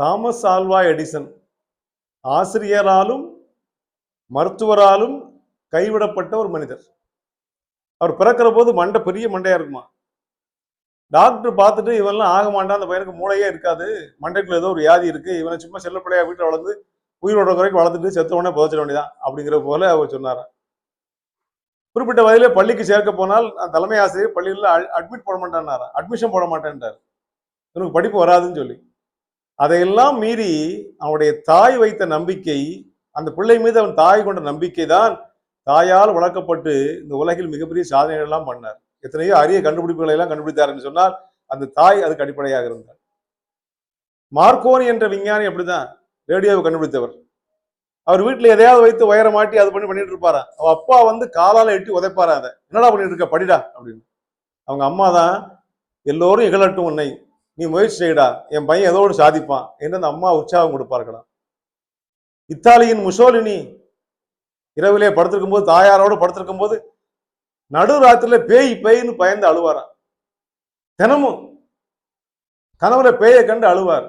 Thomas Alva Edison. ஆசிரியராலும் மருத்துவராலும் கைவிடப்பட்ட ஒரு மனிதர். அவர் பிறக்கிற போது மண்டை பெரிய மண்டையா இருக்குமா? டாக்டர் பார்த்துட்டு இவன்லாம் ஆக மாட்டான் அந்த பையனுக்கு மூளையே இருக்காது. மண்டைக்குள்ள ஏதோ ஒரு வியாதி இருக்கு. இவனை சும்மா செல்ல பிள்ளையா வீட்டில் வளர்ந்து உயிரோட குறைக்கு வளர்த்துட்டு செத்த உடனே புதைச்சிட வேண்டியதான் அப்படிங்கிற போல அவர் சொன்னார். குறிப்பிட்ட வயதிலே பள்ளிக்கு சேர்க்க போனால் அந்த தலைமை ஆசிரியர் பள்ளியில் அட்மிட் போட மாட்டேன்னாரு அட்மிஷன் போட மாட்டேன்றார் இவனுக்கு படிப்பு வராதுன்னு சொல்லி. அதையெல்லாம் மீறி அவனுடைய தாய் வைத்த நம்பிக்கை அந்த பிள்ளை மீது அவன் தாய் கொண்ட நம்பிக்கை தான் தாயால் வளர்க்கப்பட்டு இந்த உலகில் மிகப்பெரிய சாதனைகள் எல்லாம் பண்ணார். எத்தனையோ அரிய கண்டுபிடிப்புகளை எல்லாம் கண்டுபிடித்தார் சொன்னால் அந்த தாய் அதுக்கு அடிப்படையாக இருந்தார் மார்க்கோனி என்ற விஞ்ஞானி அப்படிதான் ரேடியோவை கண்டுபிடித்தவர். அவர் வீட்டுல எதையாவது வைத்து உயர மாட்டி அது பண்ணி பண்ணிட்டு இருப்பாரா? அவ அப்பா வந்து காலால எட்டி உதைப்பாரா அதை? என்னடா பண்ணிட்டு இருக்க? படிடா அப்படின்னு. அவங்க அம்மா தான் எல்லோரும் இகழட்டும் உன்னை. நீ முயற்சி செய்யடா. என் பையன் ஏதோ ஒன்று சாதிப்பான் என்று அந்த அம்மா உற்சாகம் கொடுப்பார்களாம் இத்தாலியின் முசோலினி இரவிலே படுத்திருக்கும் போது தாயாரோடு படுத்திருக்கும் போது நடுராத்திரில பேய் பேய்னு பயந்து அழுவாராம். தினமும் கணவரை பேயை கண்டு அழுவார்.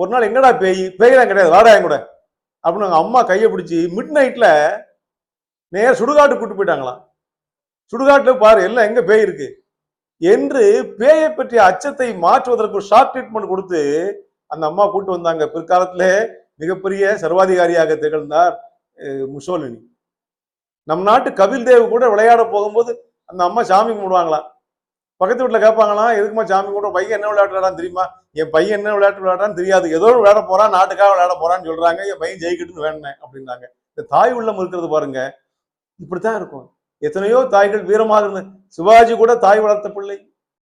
ஒரு நாள் எங்கடா பேய்? பேயெல்லாம் கிடையாது. வாடா என் கூட. அப்படின்னு அவங்க அம்மா கையை பிடிச்சி மிட் நைட்டில் நேராக சுடுகாட்டு கூட்டு போயிட்டாங்களாம். சுடுகாட்டில் பாரு எல்லாம் எங்கே பேய் இருக்குது என்று பேயை பற்றிய அச்சத்தை மாற்றுவதற்கு ஒரு ஷார்ட் ட்ரீட்மெண்ட் கொடுத்து அந்த அம்மா கூட்டு வந்தாங்க. பிற்காலத்திலே மிகப்பெரிய சர்வாதிகாரியாக திகழ்ந்தார் முசோலினி. நம் நாட்டு கபில் தேவ் கூட விளையாட போகும்போது அந்த அம்மா சாமி கும்பிடுவாங்களாம் பக்கத்து வீட்டில் கேட்பாங்களாம் எதுக்குமா சாமி கூட பையன் என்ன விளையாட்டுறான்னு தெரியுமா? என் பையன் என்ன விளையாட்டு விளையாடுறான்னு தெரியாது. ஏதோ விளையாட போறான் நாட்டுக்காக விளையாட போறான்னு சொல்றாங்க. என் பையன் ஜெயிக்கட்டுன்னு வேணுனேன் அப்படின்னாங்க. இந்த தாய் உள்ளம் இருக்கிறது பாருங்க இப்படித்தான் இருக்கும். எத்தனையோ தாய்கள் வீரமாக இருந்த சிவாஜி கூட தாய் வளர்த்த பிள்ளை.